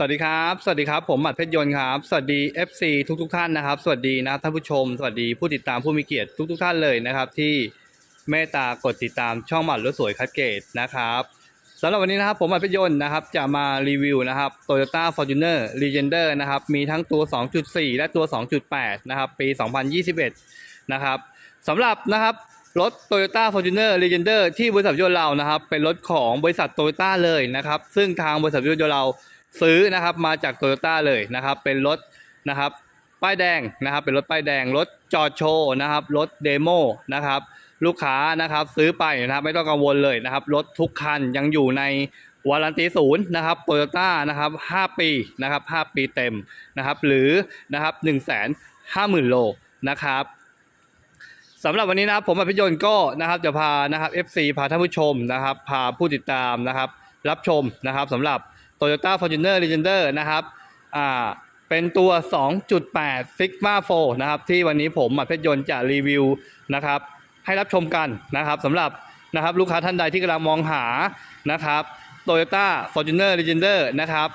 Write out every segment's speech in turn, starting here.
สวัสดีครับ สวัสดีครับ ผมหมัดเพชรยนต์ครับ สวัสดี FC ทุกทุกท่านนะครับ สวัสดีนะครับท่านผู้ชม สวัสดีผู้ติดตามผู้มีเกียรติทุกทุกท่านเลยนะครับ ที่เมตตากดติดตามช่องหมัดรถสวยคัดเกตนะครับสำหรับวันนี้นะครับผมหมัดเพชรยนต์นะครับจะมารีวิวนะครับ Toyota Fortuner Legender นะครับ มีทั้งตัว 2.4 และตัว 2.8 นะครับ ปี 2021 นะครับสำหรับนะครับรถ Toyota Fortuner Legender ที่บริษัทยนต์เรานะครับ เป็นรถของบริษัท Toyota เลยนะครับ ซึ่งทางบริษัทยนต์เรา ซื้อนะครับมาจาก Toyota เลยนะครับ เป็นรถนะครับ ป้ายแดงนะครับ เป็นรถป้ายแดงรถจอดโชว์นะครับ รถเดโมนะครับลูกค้านะครับซื้อไปนะครับไม่ต้องกังวลเลยนะครับรถทุกคันยังอยู่ในวารันตีศูนย์นะครับโตโยต้านะครับ5ปีนะครับ5ปีเต็มนะครับ หรือนะครับ1 5 0 0 0 0 โลนะครับสำหรับวันนี้นะครับผมอภิยนต์ก็นะครับจะพานะครับ FC พาท่านผู้ชมนะครับ พาผู้ติดตามนะครับ รับชมนะครับสำหรับ Toyota Fortuner Legender นะครับอ่าเป็นตัว 2.8 Sigma 4นะครับ ที่วันนี้ผมอภิยนต์จะรีวิวนะครับ ให้รับชมกันนะครับสำหรับนะครับลูกค้าท่านใดที่กำลังมองหานะครับ Toyota Fortuner Legender นะครับ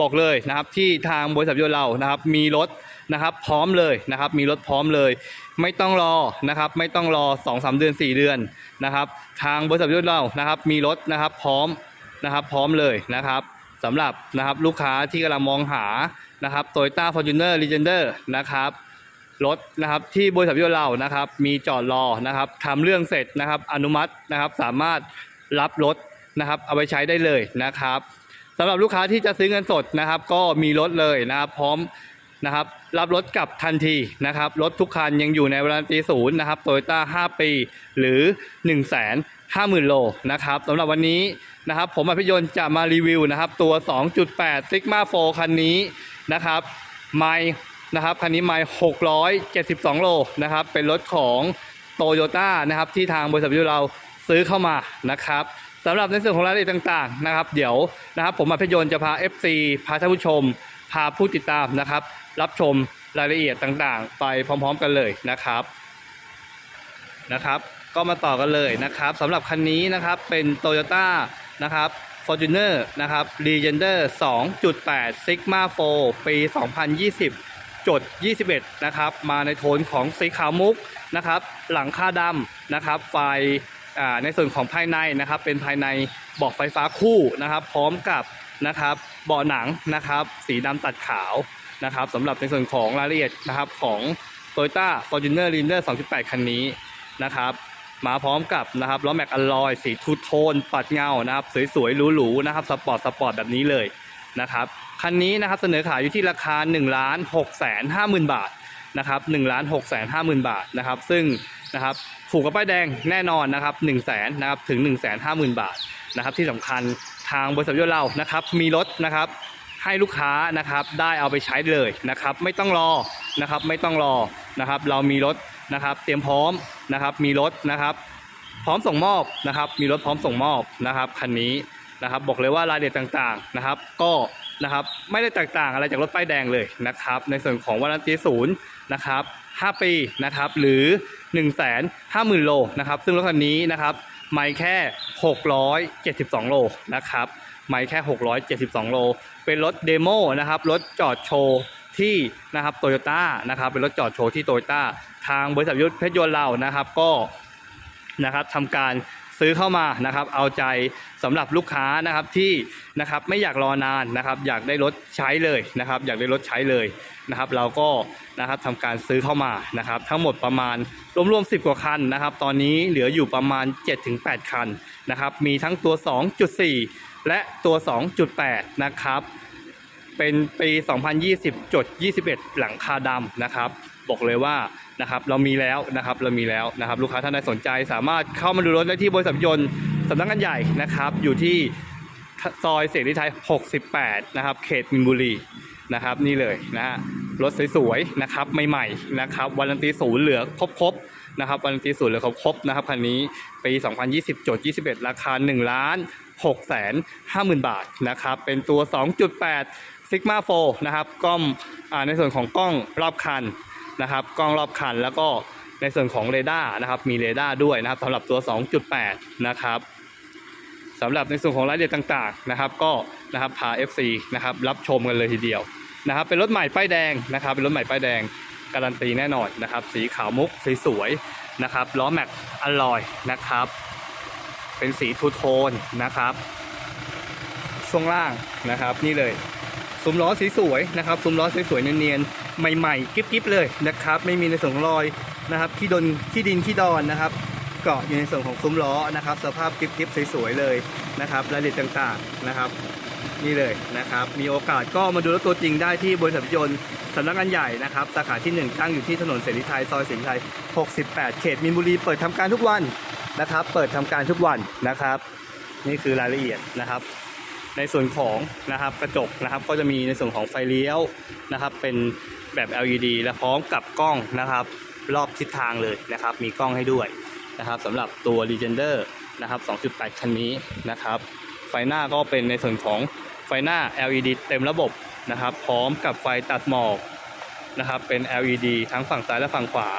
บอกเลยนะครับที่ทางบริษัทยนต์เรานะครับมีรถนะครับพร้อมเลยนะครับมีรถพร้อมเลย ไม่ต้องรอนะครับไม่ต้องรอ 2-3 เดือน 4 เดือนนะครับ ทางบริษัทยนต์เรานะครับมีรถนะครับพร้อมนะครับพร้อมเลยนะครับ สำหรับนะครับลูกค้าที่กำลังมองหานะครับ Toyota Fortuner Legender นะครับรถนะครับที่บริษัทยนต์เรานะครับ มีจอดรอนะครับทำเรื่องเสร็จนะครับ อนุมัตินะครับสามารถรับรถนะครับ เอาไปใช้ได้เลยนะครับสำหรับลูกค้าที่จะซื้อเงินสดนะครับ ก็มีรถเลยนะครับ พร้อมนะครับ รับรถกลับทันทีนะครับ รถทุกคันยังอยู่ในวารันตีศูนย์นะครับโตโยต้า5ปี หรือ 1 5 0 0 0 0 โลนะครับสำหรับวันนี้นะครับ ผมอภิยนจะมารีวิวนะครับ ตัว 2.8 Sigma 4 คันนี้นะครับไมนะครับคันนี้ไมล์672 โลนะครับ เป็นรถของโตโยต้านะครับ ที่ทางบริษัทวิทยุเราซื้อเข้ามานะครับสำหรับในส่วนของรายละเอียดต่าง ๆ นะครับ เดี๋ยวนะครับ ผมอภิยนต์จะพา FC พาท่านผู้ชม พาผู้ติดตามนะครับ รับชมรายละเอียดต่างๆ ไปพร้อมๆกันเลยนะครับนะครับ ก็มาต่อกันเลยนะครับสำหรับคันนี้นะครับเป็น Toyota นะครับ Fortuner นะครับ Legender 2.8 Sigma 4 ปี 2020 จด 21 นะครับ มาในโทนของสีขาวมุกนะครับ หลังคาดำนะครับ ไฟในส่วนของภายในนะครับ เป็นภายในเบาะไฟฟ้าคู่นะครับ พร้อมกับนะครับเบาะหนังนะครับ สีดำตัดขาว นะครับสำหรับในส่วนของรายละเอียดนะครับของ Toyota Fortuner Legender 2.8 คันนี้นะครับมาพร้อมกับนะครับล้อแม็กอลลอยสีทูโทน ปัดเงานะครับ สวยๆหรูๆนะครับสปอร์ตสปอร์ตแบบนี้เลยนะครับคันนี้นะครับเสนอขายอยู่ที่ราคา1นล้านหกแสนห้าหมื่นบาทนะครับหนึ่งล้านหกแสนห้าหมื่นบาทนะครับ ซึ่งนะครับถูกกับป้ายแดงแน่นอนนะครับ1นึ่งแสนนะครับถึง1นึ่งแสนห้าหมื่นบาทนะครับที่สำคัญทางบริษัทยนต์เรานะครับมีรถนะครับ ให้ลูกค้านะครับได้เอาไปใช้เลยนะครับไม่ต้องรอนะครับไม่ต้องรอนะครับเรามีรถนะครับเตรียมพร้อมนะครับมีรถนะครับพร้อมส่งมอบนะครับมีรถพร้อมส่งมอบนะครับคันนี้นะครับบอกเลยว่ารายละเอียดต่างๆนะครับ ก็นะครับไม่ได้แตกต่างอะไรจากรถป้ายแดงเลยนะครับในส่วนของวารันตีศูนย์นะครับ5ปีนะครับหรือ 1 5 0 0 0 0 โลนะครับซึ่งรถคันนี้นะครับ ไม่แค่ 672 โลนะครับไม่แค่ 672 โล เป็นรถเดโมนะครับ รถจอดโชว์ที่นะครับโตโยต้านะครับ เป็นรถจอดโชว์ที่โตโยต้าทางบริษัทยุทธเพชรยนต์เรานะครับก็นะครับทำการ ซื้อเข้ามานะครับ เอาใจสำหรับลูกค้านะครับที่นะครับไม่อยากรอนานนะครับ อยากได้รถใช้เลยนะครับ อยากได้รถใช้เลยนะครับ เราก็นะครับทำการซื้อเข้ามานะครับ ทั้งหมดประมาณรวมๆ10 กว่าคันนะครับ ตอนนี้เหลืออยู่ประมาณ 7-8 คันนะครับ มีทั้งตัว 2.4 และตัว 2.8 นะครับเป็นปี 2020จด21 หลังคาดำนะครับ บอกเลยว่านะครับเรามีแล้วนะครับเรามีแล้วนะครับลูกค้าท่านใดสนใจ สามารถเข้ามาดูรถได้ที่บริษัทยนต์สำนักงานใหญ่นะครับ อยู่ที่ซอยเสรีไทย 68 นะครับ เขตมินบุรีนะครับ นี่เลยนะฮะรถสวยๆนะครับใหม่ๆนะครับวารันตีศูนย์เหลือครบๆนะครับวารันตีศูนย์เหลือครบๆนะครับคันนี้ปี 2020จด21 ราคา1ล้าน6แสน5หมื่นบาทนะครับเป็นตัว 2.8 Sigma 4นะครับกล้องอในส่วนของกล้องรอบคัน นะครับ กล้องรอบคันแล้วก็ในส่วนของเรดาร์นะครับ มีเรดาร์ด้วยนะครับสำหรับตัว 2.8 นะครับสำหรับในส่วนของรายละเอียดต่างๆนะครับ ก็นะครับพา FC นะครับรับชมกันเลยทีเดียวนะครับ เป็นรถใหม่ป้ายแดงนะครับ เป็นรถใหม่ป้ายแดงการันตีแน่นอนนะครับ สีขาวมุกสสวยๆนะครับล้อแม็กอลลอยนะครับ เป็นสีทูโทนนะครับ ช่วงล่างนะครับนี่เลยซุ้มล้อสีสวยนะครับซุ้มล้อสวยๆเนียนๆ ใหม่ๆกิ๊บๆเลยนะครับ ไม่มีในส่วนรอยนะครับที่ดนที่ดินที่ดอนนะครับ เกาะอยู่ในส่วนของซุ้มล้อนะครับ สภาพกิ๊บๆสวยๆเลยนะครับรายละเอียดต่างๆนะครับ นี่เลยนะครับ มีโอกาสก็มาดูรถตัวจริงได้ที่บริษัทรถยนต์สำนักงานใหญ่นะครับ สาขาที่ 1 ตั้งอยู่ที่ถนนเสรีไทยซอยเสรีไทย 68 เขตมีนบุรีเปิดทำการทุกวันนะครับ เปิดทำการทุกวันนะครับ นี่คือรายละเอียดนะครับ ในส่วนของนะครับกระจกนะครับ ก็จะมีในส่วนของไฟเลี้ยวนะครับ เป็น แบบ LED และพร้อมกับกล้องนะครับรอบทิศทางเลยนะครับ มีกล้องให้ด้วยนะครับสำหรับตัว Legender นะครับ 2.8 คันนี้นะครับ ไฟหน้าก็เป็นในส่วนของไฟหน้า LED เต็มระบบนะครับ พร้อมกับไฟตัดหมอกนะครับ เป็น LED ทั้งฝั่งซ้ายและฝั่งขวา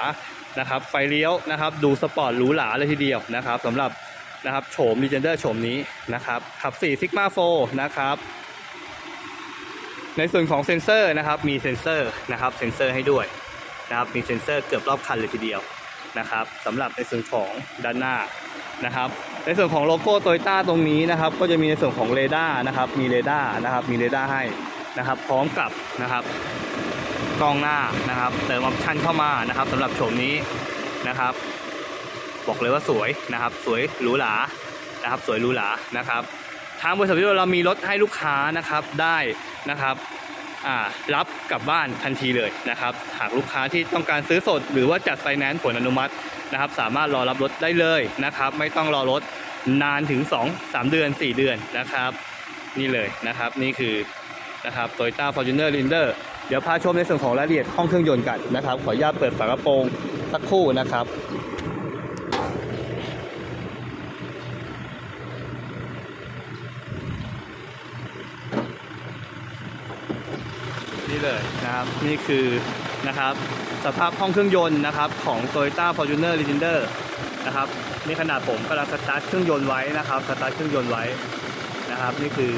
นะครับ ไฟเลี้ยวนะครับ ดูสปอร์ตหรูหราเลยทีเดียวนะครับสำหรับนะครับโฉม Legender โฉมนี้นะครับขับ 4 Sigma 4นะครับ ในส่วนของเซ็นเซอร์นะครับมีเซ็นเซอร์นะครับเซ็นเซอร์ให้ด้วยนะครับมีเซ็นเซอร์เกือบรอบคันเลยทีเดียวนะครับสำหรับในส่วนของด้านหน้านะครับ ในส่วนของโลโก้โตโยต้าตรงนี้นะครับ ก็จะมีในส่วนของเรดาร์นะครับ มีเรดาร์นะครับมีเรดาร์ให้นะครับ พร้อมกับนะครับกล้องหน้านะครับเติมออปชันเข้ามานะครับสำหรับโฉมนี้นะครับ บอกเลยว่าสวยนะครับ สวยหรูหรานะครับ สวยหรูหรานะครับ ทางบริษัทวิทยุเรามีรถให้ลูกค้านะครับได้นะครับรับกลับบ้านทันทีเลยนะครับ หากลูกค้าที่ต้องการซื้อสด หรือว่าจัดไฟแนนซ์ผลอนุมัตินะครับ สามารถรอรับรถได้เลยนะครับ ไม่ต้องรอรถนานถึง 2 3 เดือน 4 เดือนนะครับ นี่เลยนะครับนี่คือนะครับ Toyota Fortuner Linder เดี๋ยวพาชมในส่วนของรายละเอียดห้องเครื่องยนต์กันนะครับ ขออนุญาตเปิดฝากระโปรงสักครู่นะครับ นี่เลย นะครับนี่คือนะครับสภาพห้องเครื่องยนต์นะครับของ Toyota Fortuner Legender นะครับนี่ขนาดผมกำลังสตาร์ทเครื่องยนต์ไว้นะครับสตาร์ทเครื่องยนต์ไว้นะครับนี่คือ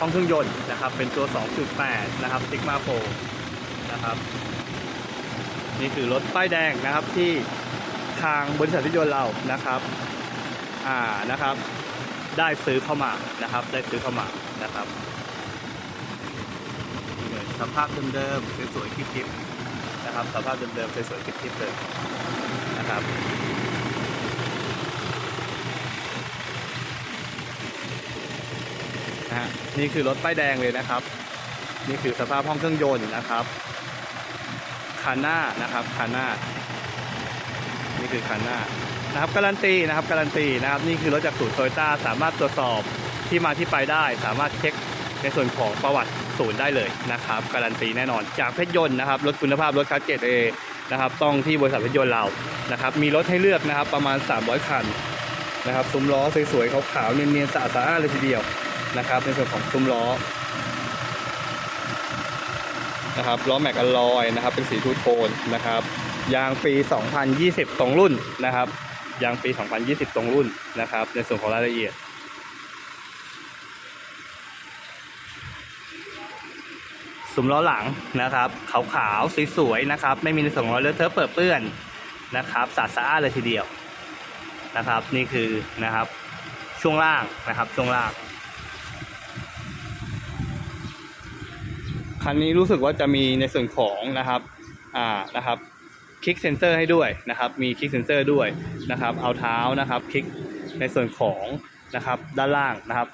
ห้องเครื่องยนต์นะครับเป็นตัว 2.8 นะครับ Sigma 4นะครับนี่คือรถป้ายแดงนะครับที่ทางบริษัทรถยนต์เรานะครับอ่านะครับ ได้ซื้อเข้ามานะครับ ได้ซื้อเข้ามานะครับ สภาพเดิมๆสวยๆคลิปๆนะครับสภาพเดิมๆสวยๆคลิปๆเลยนะครับนะนี่คือรถป้ายแดงเลยนะครับ นี่คือสภาพห้องเครื่องยนต์นะครับคันหน้านะครับคันหน้า นี่คือคันหน้านะครับการันตีนะครับการันตีนะครับ นี่คือรถจากศูนย์โตโยต้าสามารถตรวจสอบที่มาที่ไปได้ สามารถเช็คในส่วนของประวัติูนย์ได้เลยนะครับการันตีแน่นอน จากเพชรยนต์นะครับรถคุณภาพรถคัสเกตเอนะครับต้องที่บริษัทเพชรยนต์เรานะครับมีรถให้เลือกนะครับประมาณ 300 คันนะครับซุ้มล้อสวยๆขาวๆเนียนๆสะอาดสะอาดเลยทีเดียวนะครับในส่วนของซุ้มล้อนะครับล้อแม็กอลลอยนะครับเป็นสีทูโทนนะครับยางปี 2020 ตรงรุ่นนะครับยางปี 2020 ตรงรุ่นนะครับในส่วนของรายละเอียด ซุ้มล้อหลังนะครับขาวๆสวยๆนะครับ ไม่มีในส่วนของรอยเลอะเทอะเปิดเปื้อนนะครับสะอาดสะอาดเลยทีเดียวนะครับ นี่คือนะครับช่วงล่างนะครับช่วงล่างคันนี้รู้สึกว่าจะมีในส่วนของนะครับอ่านะครับคลิกเซนเซอร์ให้ด้วยนะครับมีคลิกเซนเซอร์ด้วยนะครับเอาเท้านะครับคลิกในส่วนของนะครับด้านล่างนะครับ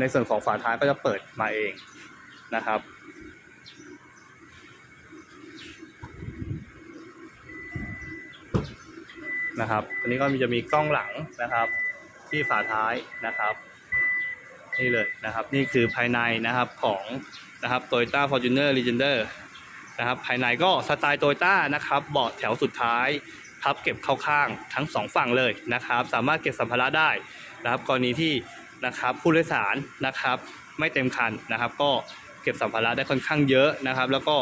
ในส่วนของฝาท้ายก็จะเปิดมาเองนะครับ นะครับอันนี้ก็มีจะมีกล้องหลังนะครับ ที่ฝาท้ายนะครับนี่เลยนะครับนี่คือภายในนะครับของนะครับ Toyota Fortuner Legender นะครับภายในก็สไตล์ Toyota นะครับเบาะแถวสุดท้ายพับเก็บเข้าข้างทั้งสองฝั่งเลยนะครับ สามารถเก็บสัมภาระได้นะครับกรณีที่นะครับผู้โดยสารนะครับ ไม่เต็มคันนะครับ ก็เก็บสัมภาระได้ค่อนข้างเยอะนะครับ แล้วก็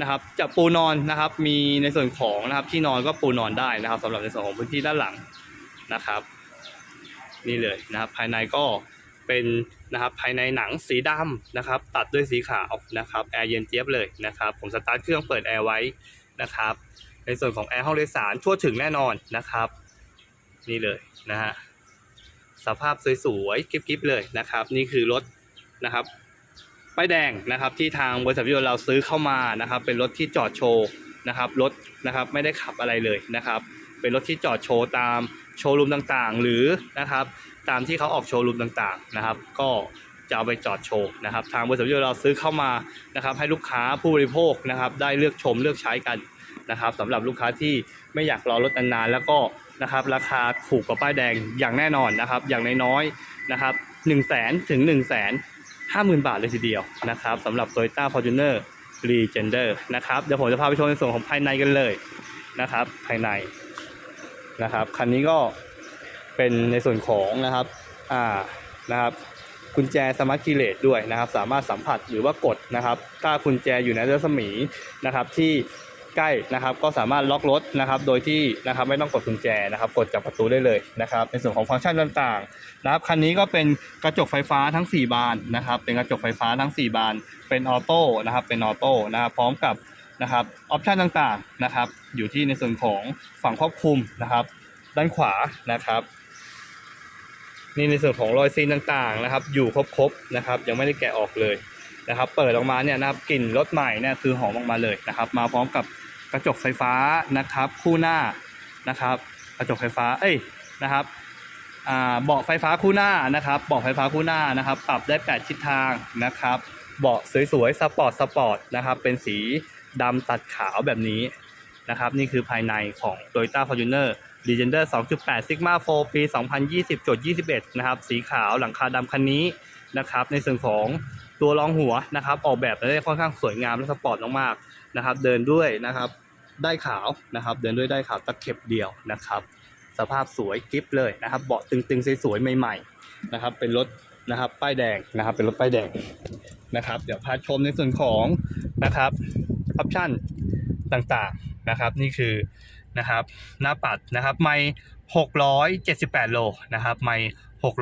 นะครับจะปูนอนนะครับ มีในส่วนของนะครับที่นอนก็ปูนอนได้นะครับสำหรับในส่วนของพื้นที่ด้านหลังนะครับ นี่เลยนะครับ ภายในก็เป็นนะครับภายในหนังสีดำนะครับ ตัดด้วยสีขาวนะครับแอร์เย็นเจี๊ยบเลยนะครับ ผมสตาร์ทเครื่องเปิดแอร์ไว้นะครับ ในส่วนของแอร์ห้องโดยสารทั่วถึงแน่นอนนะครับ นี่เลยนะฮะสภาพสวยๆกิ๊บๆเลยนะครับ นี่คือรถนะครับ ป้ายแดงนะครับที่ทางบริษัทวิทยุเราซื้อเข้ามานะครับเป็นรถที่จอดโชว์นะครับรถนะครับไม่ได้ขับอะไรเลยนะครับเป็นรถที่จอดโชว์ตามโชว์รูมต่างๆ หรือนะครับตามที่เขาออกโชว์รูมต่างๆนะครับก็จะเอาไปจอดโชว์นะครับทางบริษัทวิทยุเราซื้อเข้ามานะครับให้ลูกค้าผู้บริโภคนะครับได้เลือกชมเลือกใช้กันนะครับสำหรับลูกค้าที่ไม่อยากรอรถนานๆแล้วก็นะครับราคาถูกกว่าป้ายแดงอย่างแน่นอนนะครับอย่างน้อยๆนะครับ1 0 0 0 0แสนถึง1 5 0 0 0 0 บาทเลยทีเดียวนะครับสำหรับ Toyota Fortuner Legender นะครับเดี๋ยวผมจะพาไปชมในส่วนของภายในกันเลยนะครับ ภายในนะครับคันนี้ก็เป็นในส่วนของนะครับอ่านะครับกุญแจสมาร์ทคีเลสด้วยนะครับ สามารถสัมผัสหรือว่ากดนะครับ ถ้ากุญแจอยู่ในรัศมีนะครับที่ ใกล้นะครับ ก็สามารถล็อกรถนะครับ โดยที่นะครับไม่ต้องกดกุญแจนะครับ กดจากประตูได้เลยนะครับ ในส่วนของฟังก์ชันต่างๆนะครับคันนี้ก็เป็นกระจกไฟฟ้าทั้ง 4 บานนะครับ เป็นกระจกไฟฟ้าทั้ง 4 บาน เป็นออโต้นะครับ เป็นออโต้นะครับพร้อมกับนะครับออปชันต่างๆนะครับ อยู่ที่ในส่วนของฝั่งควบคุมนะครับ ด้านขวานะครับนี่ในส่วนของรอยซีนต่างๆนะครับ อยู่ครบๆนะครับ ยังไม่ได้แกะออกเลยนะครับ เปิดออกมาเนี่ยนะครับกลิ่นรถใหม่เนี่ยคือหอมออกมาเลยนะครับ มาพร้อมกับ กระจกไฟฟ้านะครับ คู่หน้านะครับ กระจกไฟฟ้าเอ้ยนะครับเบาะไฟฟ้าคู่หน้านะครับเบาะไฟฟ้าคู่หน้านะครับ ปรับได้ 8 ทิศทางนะครับ เบาะสวยๆสปอร์ตสปอร์ตนะครับ เป็นสีดำตัดขาวแบบนี้นะครับ นี่คือภายในของ Toyota Fortuner Legender 2.8 Sigma 4 ปี 2020.21 นะครับ สีขาวหลังคาดำคันนี้นะครับ ในส่วนของตัวรองหัวนะครับ ออกแบบมาได้ค่อนข้างสวยงามและสปอร์ตมากๆ นะครับ เดินด้วยนะครับได้ขาวนะครับ เดินด้วยได้ขาวตะเข็บเดียวนะครับ สภาพสวยกิฟเลยนะครับ เบาะตึงๆสวยๆใหม่ๆนะครับ เป็นรถนะครับป้ายแดงนะครับ เป็นรถป้ายแดงนะครับ เดี๋ยวพาชมในส่วนของนะครับออปชั่นต่างๆนะครับ นี่คือนะครับหน้าปัดนะครับ ไม่678 โลนะครับ ไม่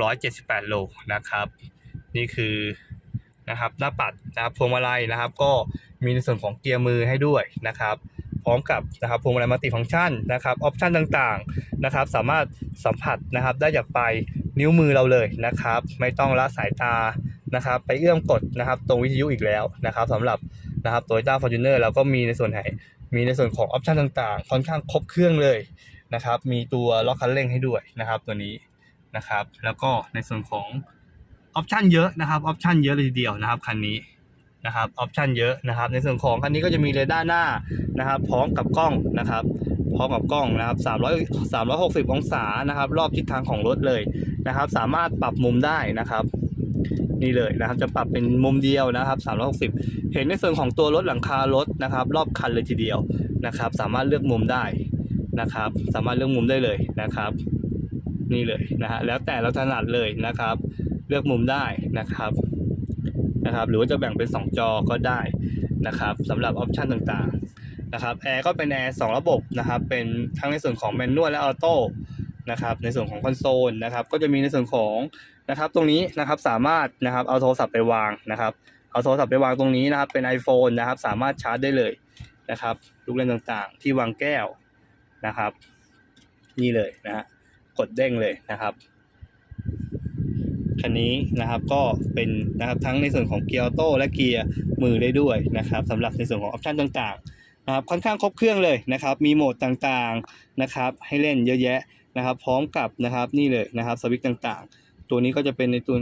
678 โลนะครับ นี่คือนะครับหน้าปัดนะครับพวงมาลัยนะครับก็ มีในส่วนของเกียร์มือให้ด้วยนะครับ พร้อมกับนะครับพวงมาลัยมัลติฟังก์ชันนะครับออปชันต่างๆนะครับ สามารถสัมผัสนะครับได้จากปลายนิ้วมือเราเลยนะครับ ไม่ต้องละสายตานะครับ ไปเอื้อมกดนะครับตรงวิทยุอีกแล้วนะครับสำหรับนะครับ Toyota Fortuner เราก็มีในส่วนไหนมีในส่วนของออปชันต่างๆ ค่อนข้างครบเครื่องเลยนะครับ มีตัวล็อกคันเร่งให้ด้วยนะครับตัวนี้นะครับ แล้วก็ในส่วนของออปชันเยอะนะครับออปชันเยอะเลยทีเดียวนะครับคันนี้ นะครับออปชันเยอะนะครับ ในส่วนของคันนี้ก็จะมีเรดาร์หน้านะครับ พร้อมกับกล้องนะครับ พร้อมกับกล้องนะครับ300 360 องศานะครับ รอบทิศทางของรถเลยนะครับ สามารถปรับมุมได้นะครับนี่เลยนะครับจะปรับเป็นมุมเดียวนะครับ 360 เห็นในส่วนของตัวรถหลังคารถนะครับ รอบคันเลยทีเดียวนะครับ สามารถเลือกมุมได้นะครับ สามารถเลือกมุมได้เลยนะครับ นี่เลยนะฮะแล้วแต่เราถนัดเลยนะครับ เลือกมุมได้นะครับ นะครับ หรือว่าจะแบ่งเป็น 2 จอก็ได้นะครับสำหรับออปชันต่างๆนะครับแอร์ก็เป็นแอร์สองระบบนะครับเป็นทั้งในส่วนของแมนนวลและออโต้นะครับในส่วนของคอนโซลนะครับก็จะมีในส่วนของนะครับตรงนี้นะครับสามารถนะครับเอาโทรศัพท์ไปวางนะครับเอาโทรศัพท์ไปวางตรงนี้นะครับเป็น iPhone นะครับสามารถชาร์จได้เลยนะครับลูกเล่นต่างๆ ที่วางแก้วนะครับ นี่เลยนะฮะกดเด้งเลยนะครับ คันนี้นะครับก็เป็นนะครับทั้งในส่วนของเกียร์ออโต้และเกียร์มือได้ด้วยนะครับสำหรับในส่วนของออปชันต่างๆนะครับค่อนข้างครบเครื่องเลยนะครับมีโหมดต่างๆนะครับให้เล่นเยอะแยะนะครับ พร้อมกับนะครับนี่เลยนะครับสวิตช์ต่างๆ ตัวนี้ก็จะเป็นในตัว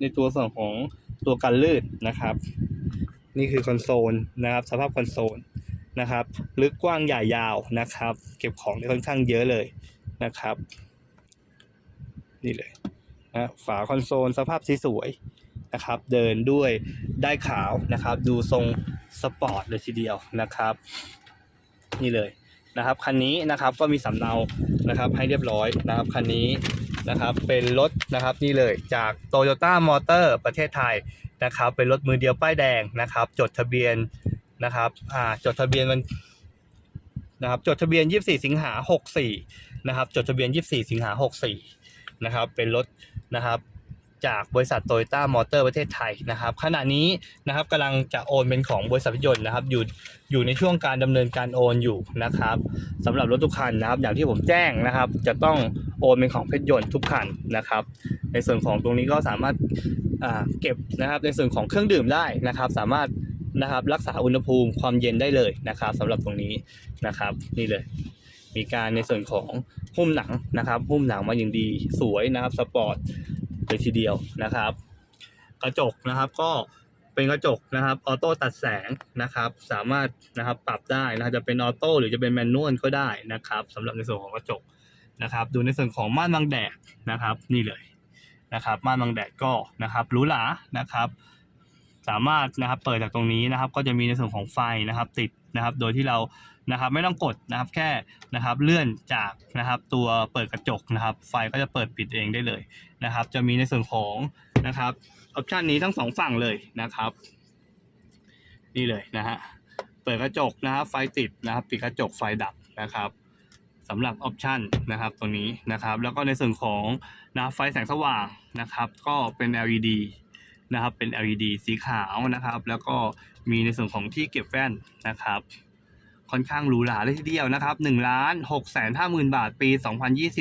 ในตัวส่วนของตัวกันลื่นนะครับ นี่คือคอนโซลนะครับสภาพคอนโซลนะครับลึกกว้างใหญ่ยาวนะครับ เก็บของได้ค่อนข้างเยอะเลยนะครับ นี่เลย นะฝาคอนโซลสภาพสีสวยนะครับ เดินด้วยได้ขาวนะครับ ดูทรงสปอร์ตเลยทีเดียวนะครับ นี่เลยนะครับคันนี้นะครับก็มีสำเนานะครับให้เรียบร้อยนะครับคันนี้นะครับเป็นรถนะครับนี่เลยจาก Toyota Motor ประเทศไทยนะครับ เป็นรถมือเดียวป้ายแดงนะครับ จดทะเบียนนะครับอ่าจดทะเบียนมันนะครับจดทะเบียน 24 สิงหา64นะครับจดทะเบียน 24 สิงหา64นะครับเป็นรถ นะครับจากบริษัทโตโยต้ามอเตอร์ประเทศไทยนะครับขณะนี้นะครับกำลังจะโอนเป็นของบริษัทรถยนต์นะครับอยู่อยู่ในช่วงการดำเนินการโอนอยู่นะครับสำหรับรถทุกคันนะครับ อย่างที่ผมแจ้งนะครับ จะต้องโอนเป็นของเพชรยนต์ทุกคันนะครับ ในส่วนของตรงนี้ก็สามารถาเก็บนะครับ ในส่วนของเครื่องดื่มได้นะครับ สามารถนะครับรักษาอุณหภูมิความเย็นได้เลยนะครับสำหรับตรงนี้นะครับนี่เลย มีการในส่วนของหุ้มหนังนะครับ หุ้มหนังมาอย่างดีสวยนะครับสปอร์ตเลยทีเดียวนะครับ กระจกนะครับก็เป็นกระจกนะครับออโต้ตัดแสงนะครับ สามารถนะครับปรับได้นะครับจะเป็นออโต้หรือจะเป็นแมนนวลก็ได้นะครับสำหรับในส่วนของกระจกนะครับ ดูในส่วนของม่านบังแดดนะครับ นี่เลยนะครับ ม่านบังแดดก็นะครับหรูหรานะครับ สามารถนะครับเปิดจากตรงนี้นะครับ ก็จะมีในส่วนของไฟนะครับ ติดนะครับ โดยที่เรา นะครับไม่ต้องกดนะครับแค่นะครับเลื่อนจากนะครับตัวเปิดกระจกนะครับ ไฟก็จะเปิดปิดเองได้เลยนะครับ จะมีในส่วนของนะครับออปชันนี้ทั้งสองฝั่งเลยนะครับ นี่เลยนะฮะเปิดกระจกนะครับ ไฟติดนะครับปิดกระจกไฟดับนะครับสำหรับออปชันนะครับตรงนี้นะครับ แล้วก็ในส่วนของนะครับไฟแสงสว่างนะครับ ก็เป็น LED นะครับเป็น LED สีขาวนะครับ แล้วก็มีในส่วนของที่เก็บแว่นนะครับ ค่อนข้างหรูหราเลยทีเดียวนะครับ1ล้าน6แสน5หมื่นบาทปี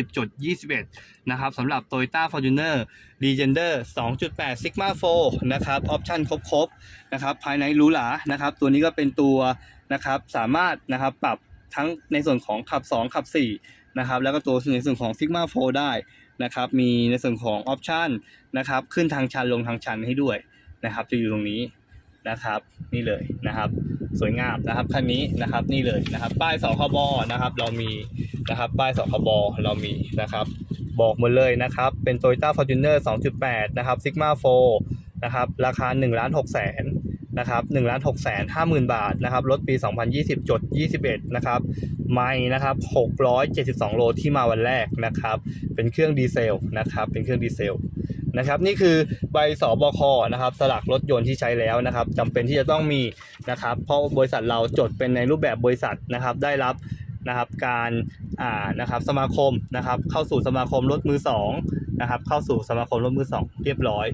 2020.21 นะครับสำหรับ Toyota Fortuner Legender 2.8 Sigma 4นะครับออปชั่นครบๆนะครับภายในหรูหรานะครับตัวนี้ก็เป็นตัวนะครับสามารถนะครับปรับทั้งในส่วนของขับ 2 ขับ 4 นะครับ แล้วก็ตัวในส่วนของ Sigma 4 ได้นะครับ มีในส่วนของออปชันนะครับ ขึ้นทางชันลงทางชันให้ด้วยนะครับ จะอยู่ตรงนี้นะครับ นี่เลยนะครับ สวยงามนะครับคันนี้นะครับนี่เลยนะครับป้ายสคบนะครับเรามีนะครับป้ายสคบเรามีนะครับบอกหมดเลยนะครับเป็น Toyota Fortuner 2.8 นะครับ Sigma 4นะครับราคา1ล้าน6แสนนะครับ1ล้าน6แสน5หมื่นบาทนะครับรถปี 2020จด21นะครับไม่นะครับ672 โลที่มาวันแรกนะครับ เป็นเครื่องดีเซลนะครับ เป็นเครื่องดีเซล นะครับนี่คือใบสบคนะครับสลักรถยนต์ที่ใช้แล้วนะครับจำเป็นที่จะต้องมีนะครับเพราะบริษัทเราจดเป็นในรูปแบบบริษัทนะครับได้รับนะครับการอ่านะครับสมาคมนะครับเข้าสู่สมาคมรถมือสองนะครับเข้าสู่สมาคมรถมือสองเรียบร้อย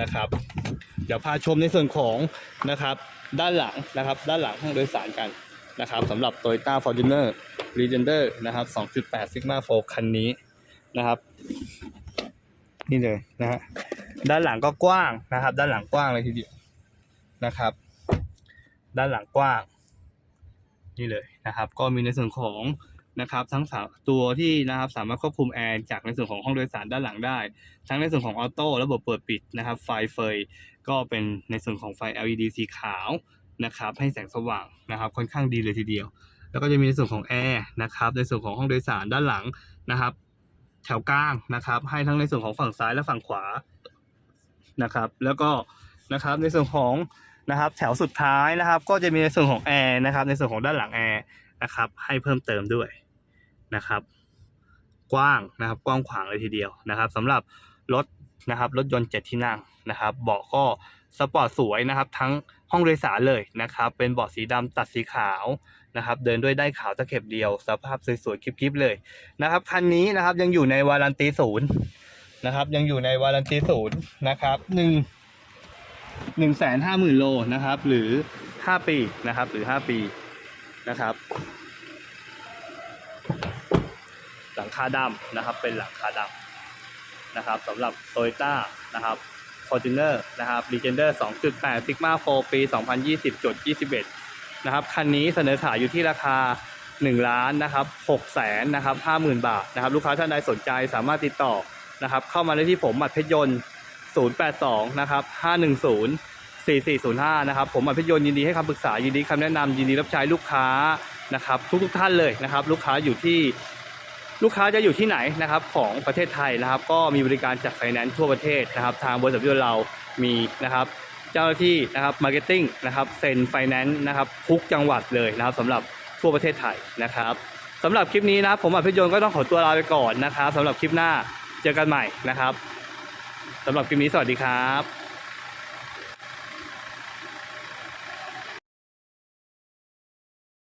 นะครับ เดี๋ยวพาชมในส่วนของนะครับด้านหลังนะครับด้านหลังห้องโดยสารกันนะครับสำหรับ Toyota Fortuner Legender นะครับ2.8 Sigma 4คันนี้นะครับ นี่เลยนะฮะด้านหลังก็กว้างนะครับ ด้านหลังกว้างเลยทีเดียวนะครับ ด้านหลังกว้าง นี่เลยนะครับ ก็มีในส่วนของนะครับ ทั้งสามตัวที่นะครับสามารถควบคุมแอร์จากในส่วนของห้องโดยสารด้านหลังได้ ทั้งในส่วนของออโต้ระบบเปิดปิดนะครับ ไฟเฟยก็เป็นในส่วนของไฟ LED สีขาวนะครับ ให้แสงสว่างนะครับ ค่อนข้างดีเลยทีเดียว แล้วก็จะมีในส่วนของแอร์นะครับ ในส่วนของห้องโดยสารด้านหลังนะครับ แถวกลางนะครับ ให้ทั้งในส่วนของฝั่งซ้ายและฝั่งขวานะครับ แล้วก็นะครับในส่วนของนะครับ แถวสุดท้ายนะครับ ก็จะมีในส่วนของแอร์นะครับ ในส่วนของด้านหลังแอร์นะครับ ให้เพิ่มเติมด้วยนะครับ กว้างนะครับ กว้างขวางเลยทีเดียวนะครับสำหรับรถนะครับ รถยนต์เจ็ดที่นั่งนะครับ เบาะก็สปอร์ตสวยนะครับ ทั้งห้องโดยสารเลยนะครับ เป็นเบาะสีดำตัดสีขาว นะครับเดินด้วยได้ขาวตะเข็บเดียว สภาพสวยๆคลิปๆเลยนะครับคันนี้นะครับยังอยู่ในวารันตีศูนย์นะครับยังอยู่ในวารันตีศูนย์นะครับหนึ่งหนึ่งแสนห้าหมื่นโลนะครับ หรือห้าปีนะครับ หรือห้าปีนะครับ หลังคาดำนะครับ เป็นหลังคาดำนะครับสำหรับ t o y ต้านะครับ Fortuner นะครับ Legender 2.8 Sigma 4ปี 2020.21 นะครับคันนี้เสนอขายอยู่ที่ราคา 1 ล้านนะครับ6แสนนะครับ50,000บาทนะครับ ลูกค้าท่านใดสนใจสามารถติดต่อนะครับ เข้ามาได้ที่ผมหมัดเพชรยนต์ 082 นะครับ 510 4405 นะครับ ผมหมัดเพชรยนต์ยินดีให้คำปรึกษายินดีคำแนะนำยินดีรับใช้ลูกค้านะครับ ทุกๆท่านเลยนะครับ ลูกค้าอยู่ที่ลูกค้าจะอยู่ที่ไหนนะครับของประเทศไทยนะครับ ก็มีบริการจัดไฟแนนซ์ทั่วประเทศนะครับ ทางบริษัทยนต์เรามีนะครับ เจ้าหน้าที่นะครับมาร์เก็ตติ้งนะครับเซ็นไฟแนนซ์นะครับทุกจังหวัดเลยนะครับสำหรับทั่วประเทศไทยนะครับสำหรับคลิปนี้นะผมอภิยนก็ต้องขอตัวลาไปก่อนนะครับสำหรับคลิปหน้าเจอกันใหม่นะครับสำหรับคลิปนี้สวัสดีครับ